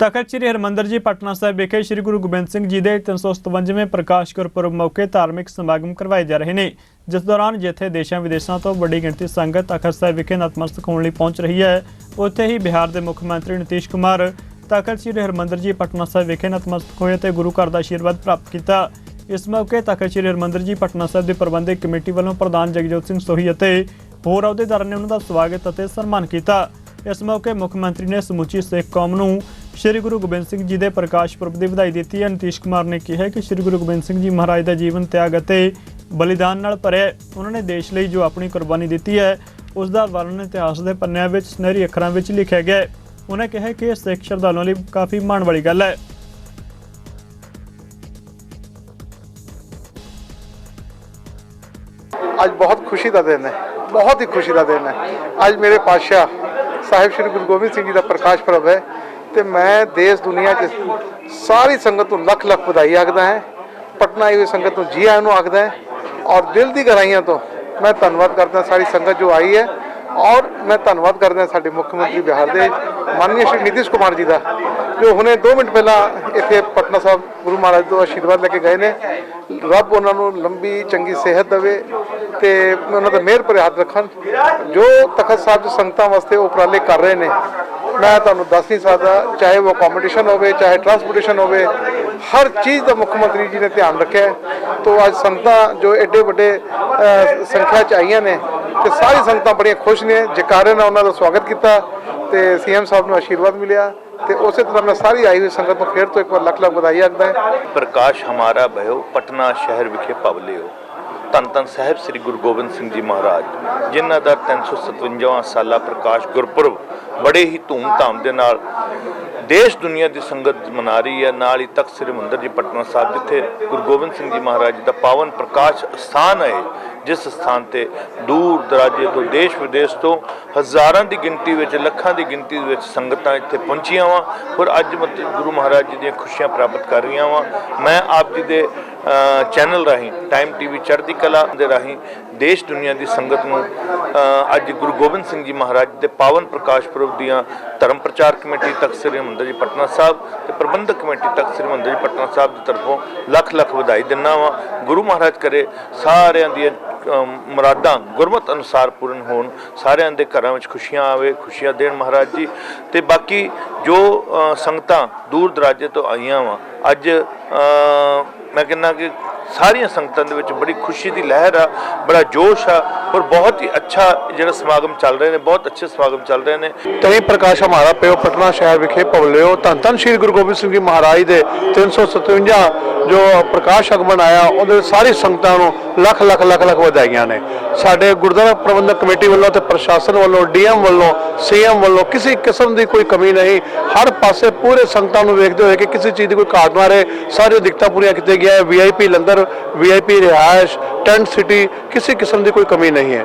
ਤਖਤ ਸ੍ਰੀ ਹਰਿਮੰਦਰ ਜੀ, ਪਟਨਾ ਸਾਹਿਬ ਵਿਖੇ ਸ੍ਰੀ ਗੁਰੂ ਗੋਬਿੰਦ ਸਿੰਘ ਜੀ ਦੇ 357ਵੇਂ ਪ੍ਰਕਾਸ਼ ਗੁਰਪੁਰਬ ਮੌਕੇ ਧਾਰਮਿਕ ਸਮਾਗਮ ਕਰਵਾਏ ਜਾ ਰਹੇ ਨੇ, ਜਿਸ ਦੌਰਾਨ ਜਿੱਥੇ ਦੇਸ਼ਾਂ ਵਿਦੇਸ਼ਾਂ ਤੋਂ ਵੱਡੀ ਗਿਣਤੀ ਸੰਗਤ ਤਖਤ ਸਾਹਿਬ ਵਿਖੇ ਨਤਮਸਤਕ ਹੋਣ ਲਈ ਪਹੁੰਚ ਰਹੀ ਹੈ, ਉੱਥੇ ਹੀ ਬਿਹਾਰ ਦੇ ਮੁੱਖ ਮੰਤਰੀ ਨਿਤੀਸ਼ ਕੁਮਾਰ ਤਖਤ ਸ੍ਰੀ ਹਰਿਮੰਦਰ ਜੀ, ਪਟਨਾ ਸਾਹਿਬ ਵਿਖੇ ਨਤਮਸਤਕ ਹੋਏ ਤੇ ਗੁਰੂ ਘਰ ਦਾ ਆਸ਼ੀਰਵਾਦ ਪ੍ਰਾਪਤ ਕੀਤਾ। ਇਸ ਮੌਕੇ ਤਖਤ ਸ੍ਰੀ ਹਰਿਮੰਦਰ ਜੀ, ਪਟਨਾ ਸਾਹਿਬ ਦੀ ਪ੍ਰਬੰਧਕ ਕਮੇਟੀ ਵੱਲੋਂ ਪ੍ਰਧਾਨ ਜਗਜੋਤ ਸਿੰਘ ਸੋਹੀ ਅਤੇ ਹੋਰ ਅਹੁਦੇਦਾਰਾਂ ਨੇ ਉਹਨਾਂ ਦਾ ਸਵਾਗਤ ਅਤੇ ਸਨਮਾਨ ਕੀਤਾ। ਇਸ ਮੌਕੇ ਮੁੱਖ ਮੰਤਰੀ ਨੇ ਸਮੁੱਚੀ ਸਿੱਖ ਕੌਮ ਨੂੰ ਸ੍ਰੀ ਗੁਰੂ ਗੋਬਿੰਦ ਸਿੰਘ ਜੀ ਦੇ ਪ੍ਰਕਾਸ਼ ਪੁਰਬ ਦੀ ਵਧਾਈ ਦਿੱਤੀ। ਹੈ ਨਤੀਸ਼ ਕੁਮਾਰ ਨੇ ਕਿਹਾ ਕਿ ਸ੍ਰੀ ਗੁਰੂ ਗੋਬਿੰਦ ਸਿੰਘ ਜੀ ਮਹਾਰਾਜ ਦਾ ਜੀਵਨ ਤਿਆਗ ਅਤੇ ਬਲੀਦਾਨ ਨਾਲ ਭਰਿਆ ਉਹਨਾਂ ਨੇ ਦੇਸ਼ ਲਈ ਜੋ ਆਪਣੀ ਕੁਰਬਾਨੀ ਦਿੱਤੀ ਹੈ, ਉਸ ਦਾ ਵਰਣਨ ਇਤਿਹਾਸ ਦੇ ਪੰਨਿਆਂ ਵਿੱਚ, ਸੁਨਹਿਰੀ ਅੱਖਰਾਂ ਵਿੱਚ ਲਿਖਿਆ ਗਿਆ ਹੈ। ਉਹਨਾਂ ਕਿਹਾ ਕਿ ਇਹ ਸਿੱਖ ਸ਼ਰਧਾਲੂਆਂ ਲਈ ਕਾਫੀ ਮਾਣ ਵਾਲੀ ਗੱਲ ਹੈ। ਅੱਜ ਬਹੁਤ ਖੁਸ਼ੀ ਦਾ ਦਿਨ ਹੈ। ਬਹੁਤ ਹੀ ਖੁਸ਼ੀ ਦਾ ਦਿਨ ਹੈ। ਅੱਜ ਮੇਰੇ ਪਾਤਸ਼ਾਹ ਸਾਹਿਬ ਸ੍ਰੀ ਗੁਰੂ ਗੋਬਿੰਦ ਸਿੰਘ ਜੀ ਦਾ ਪ੍ਰਕਾਸ਼ ਪੁਰਬ ਹੈ। ਤੇ ਮੈਂ ਦੇਸ਼ ਦੁਨੀਆ 'ਚ ਸਾਰੀ ਸੰਗਤ ਨੂੰ ਲੱਖ ਲੱਖ ਵਧਾਈ ਆਖਦਾ ਹੈ। ਪਟਨਾ ਆਈ ਹੋਈ ਸੰਗਤ ਨੂੰ ਜੀ ਆਇਆਂ ਨੂੰ ਆਖਦਾ ਹੈ। ਔਰ ਦਿਲ ਦੀ ਗਹਿਰਾਈਆਂ ਤੋਂ ਮੈਂ ਧੰਨਵਾਦ ਕਰਦਾ ਸਾਰੀ ਸੰਗਤ ਜੋ ਆਈ ਹੈ। ਔਰ ਮੈਂ ਧੰਨਵਾਦ ਕਰਦਾ ਸਾਡੇ ਮੁੱਖ ਮੰਤਰੀ ਬਿਹਾਰ ਦੇ ਮਾਨਨੀय ਸ਼੍ਰੀ ਨਿਤਿਸ਼ ਕੁਮਾਰ ਜੀ ਦਾ, ਜੋ ਹੁਣੇ 2 ਮਿੰਟ ਪਹਿਲਾਂ ਇੱਥੇ ਪਟਨਾ ਸਾਹਿਬ ਗੁਰੂ ਮਹਾਰਾਜ ਤੋਂ ਆਸ਼ੀਰਵਾਦ ਲੈ ਕੇ ਗਏ ਨੇ ਰੱਬ ਉਹਨਾਂ ਨੂੰ ਲੰਬੀ, ਚੰਗੀ ਸਿਹਤ ਦੇਵੇ ਤੇ ਉਹਨਾਂ ਦਾ ਮਿਹਰ ਭਰੇ ਹੱਥ ਰੱਖਣ ਜੋ ਤਖਤ ਸਾਹਿਬ ਦੇ ਸੰਗਤਾਂ ਵਾਸਤੇ ਉਪਰਾਲੇ ਕਰ ਰਹੇ ਨੇ, ਮੈਂ ਤੁਹਾਨੂੰ ਦੱਸ ਨਹੀਂ ਸਕਦਾ, ਚਾਹੇ ਉਹ ਕੰਪੀਟੀਸ਼ਨ ਹੋਵੇ, ਚਾਹੇ ਟਰਾਂਸਪੋਰਟੇਸ਼ਨ ਹੋਵੇ, ਹਰ ਚੀਜ਼ ਦਾ ਮੁੱਖ ਮੰਤਰੀ ਜੀ ਨੇ ਧਿਆਨ ਰੱਖਿਆ ਹੈ। ਅੱਜ ਸੰਗਤਾਂ ਜੋ ਐਡੇ ਵੱਡੇ ਸੰਖਿਆ ਚ ਆਈਆਂ ਨੇ ਤੇ ਸਾਰੀ ਸੰਗਤਾਂ ਬੜੀਆਂ ਖੁਸ਼ ਨੇ। ਜਕਾਰੇ ਨਾਲ ਉਹਨਾਂ ਦਾ ਸਵਾਗਤ ਕੀਤਾ ਤੇ ਸੀਐਮ ਸਾਹਿਬ ਨੂੰ ਆਸ਼ੀਰਵਾਦ ਮਿਲਿਆ ਤੇ ਉਸੇ ਤਰ੍ਹਾਂ ਮੈਂ ਸਾਰੀ ਆਈ ਹੋਈ ਸੰਗਤ ਨੂੰ ਫੇਰ ਤੋਂ ਇੱਕ ਵਾਰ ਲੱਖ ਲੱਖ ਵਧਾਈ ਆਖਦਾ ਹੈ। ਪ੍ਰਕਾਸ਼ ਹਮਾਰਾ ਭਇਓ ਪਟਨਾ ਸ਼ਹਿਰ ਵਿਖੇ ਪਵਲਿਓ। ਧੰਨ ਧੰਨ ਸਾਹਿਬ ਸ੍ਰੀ ਗੁਰੂ ਗੋਬਿੰਦ ਸਿੰਘ ਜੀ ਮਹਾਰਾਜ, ਜਿਨ੍ਹਾਂ ਦਾ 357ਵਾਂ ਸਾਲਾ ਪ੍ਰਕਾਸ਼ ਗੁਰਪੁਰਬ ਬੜੇ ਹੀ ਧੂਮ-ਧਾਮ ਦੇ ਨਾਲ ਦੇਸ਼ ਦੁਨੀਆ ਦੀ ਸੰਗਤ ਮਨਾ ਰਹੀ ਹੈ। ਨਾਲ ਹੀ ਤਖਤ ਸ੍ਰੀ ਮੰਦਰ ਜੀ, ਪਟਨਾ ਸਾਹਿਬ, ਜਿੱਥੇ ਗੁਰੂ ਗੋਬਿੰਦ ਸਿੰਘ ਜੀ ਮਹਾਰਾਜ ਜੀ ਦਾ ਪਾਵਨ ਪ੍ਰਕਾਸ਼ ਸਥਾਨ ਹੈ, ਜਿਸ ਸਥਾਨ ਤੇ ਦੂਰ ਦਰਾਜੇ ਤੋਂ ਦੇਸ਼ ਵਿਦੇਸ਼ ਤੋਂ ਹਜ਼ਾਰਾਂ ਦੀ ਗਿਣਤੀ ਵਿੱਚ, ਲੱਖਾਂ ਦੀ ਗਿਣਤੀ ਵਿੱਚ ਸੰਗਤਾਂ ਇੱਥੇ ਪਹੁੰਚੀਆਂ ਵਾ। ਔਰ ਅੱਜ ਮਤਲਬ ਗੁਰੂ ਮਹਾਰਾਜ ਜੀ ਦੀਆਂ ਖੁਸ਼ੀਆਂ ਪ੍ਰਾਪਤ ਕਰ ਰਹੀਆਂ ਵਾਂ। ਮੈਂ ਆਪ ਜੀ ਦੇ ਚੈਨਲ ਰਾਹੀਂ ਟਾਈਮ ਟੀਵੀ ਚੜ੍ਹਦੀ ਕਲਾ ਦੇ ਰਾਹੀਂ ਦੇਸ਼ ਦੁਨੀਆ ਦੀ ਸੰਗਤ ਨੂੰ ਅੱਜ ਗੁਰੂ ਗੋਬਿੰਦ ਸਿੰਘ ਜੀ ਮਹਾਰਾਜ ਦੇ ਪਾਵਨ ਪ੍ਰਕਾਸ਼ ਪੁਰਬ ਦੀਆਂ ਧਰਮ ਪ੍ਰਚਾਰ ਕਮੇਟੀ ਤਖਤ ਸ੍ਰੀ ਹਰਿਮੰਦਰ ਜੀ ਪਟਨਾ ਸਾਹਿਬ ਤੇ ਪ੍ਰਬੰਧਕ ਕਮੇਟੀ ਤਖਤ ਸ੍ਰੀ ਹਰਿਮੰਦਰ ਜੀ ਪਟਨਾ ਸਾਹਿਬ ਦੀ ਤਰਫੋਂ ਲੱਖ ਲੱਖ ਵਧਾਈ ਦਿੰਦਾ ਵਾਂ। ਗੁਰੂ ਮਹਾਰਾਜ ਕਰੇ ਸਾਰਿਆਂ ਦੀਆਂ ਮੁਰਾਦਾਂ ਗੁਰਮਤ ਅਨੁਸਾਰ ਪੂਰਨ ਹੋਣ, ਸਾਰਿਆਂ ਦੇ ਘਰਾਂ ਵਿੱਚ ਖੁਸ਼ੀਆਂ ਆਵੇ, ਖੁਸ਼ੀਆਂ ਦੇਣ ਮਹਾਰਾਜ ਜੀ। ਤੇ ਬਾਕੀ ਜੋ ਸੰਗਤਾਂ ਦੂਰ ਦਰਾਜੇ ਤੋਂ ਆਈਆਂ ਵਾ, ਅੱਜ ਮੈਂ ਕਹਿੰਦਾ ਕਿ ਸਾਰੀਆਂ ਸੰਗਤਾਂ ਦੇ ਵਿੱਚ ਬੜੀ ਖੁਸ਼ੀ ਦੀ ਲਹਿਰ ਆ, ਬੜਾ ਜੋਸ਼ ਆ ਔਰ ਬਹੁਤ ਹੀ ਅੱਛਾ ਜਿਹੜਾ ਸਮਾਗਮ ਚੱਲ ਰਹੇ ਨੇ, ਬਹੁਤ ਅੱਛੇ ਸਮਾਗਮ ਚੱਲ ਰਹੇ ਨੇ। ਤਹੀਂ ਪ੍ਰਕਾਸ਼ ਹਮਾਰਾ ਪਿਓ ਪਟਨਾ ਸ਼ਹਿਰ ਵਿਖੇ ਪਵਲਿਓ, ਧੰਨ ਧੰਨ ਸ਼੍ਰੀ ਗੁਰੂ ਗੋਬਿੰਦ ਸਿੰਘ ਜੀ ਮਹਾਰਾਜ ਦੇ 357 ਜੋ ਪ੍ਰਕਾਸ਼ ਅਗਮਨ ਆਇਆ, ਉਹਦੇ ਸਾਰੀ ਸੰਗਤਾਂ ਨੂੰ ਲੱਖ ਲੱਖ ਲੱਖ ਲੱਖ ਵਧਾਈਆਂ ਨੇ। ਸਾਡੇ ਗੁਰਦੁਆਰਾ ਪ੍ਰਬੰਧਕ ਕਮੇਟੀ ਵੱਲੋਂ ਤੇ ਪ੍ਰਸ਼ਾਸਨ ਵੱਲੋਂ, ਡੀਐਮ ਵੱਲੋਂ, ਸੀਐਮ ਵੱਲੋਂ ਕਿਸੇ ਕਿਸਮ ਦੀ ਕੋਈ ਕਮੀ ਨਹੀਂ, ਹਰ ਪਾਸੇ ਪੂਰੇ ਸੰਗਤਾਂ ਨੂੰ ਵੇਖਦੇ ਹੋਏ ਕਿ ਕਿਸੇ ਚੀਜ਼ ਦੀ ਕੋਈ ਘਾਟ ਨਾ ਰਹੇ ਸਾਰੀਆਂ ਦਿੱਕਤਾਂ ਪੂਰੀਆਂ ਕੀਤੀਆਂ ਗਿਆ ਹੈ ਵੀਆਈਪੀ ਲੰਗਰ ਵੀਆਈਪੀ ਰਿਹਾਇਸ਼ ਟੈਂਟ ਸਿਟੀ ਕਿਸੇ ਕਿਸਮ ਦੀ ਕੋਈ ਕਮੀ ਨਹੀਂ ਹੈ।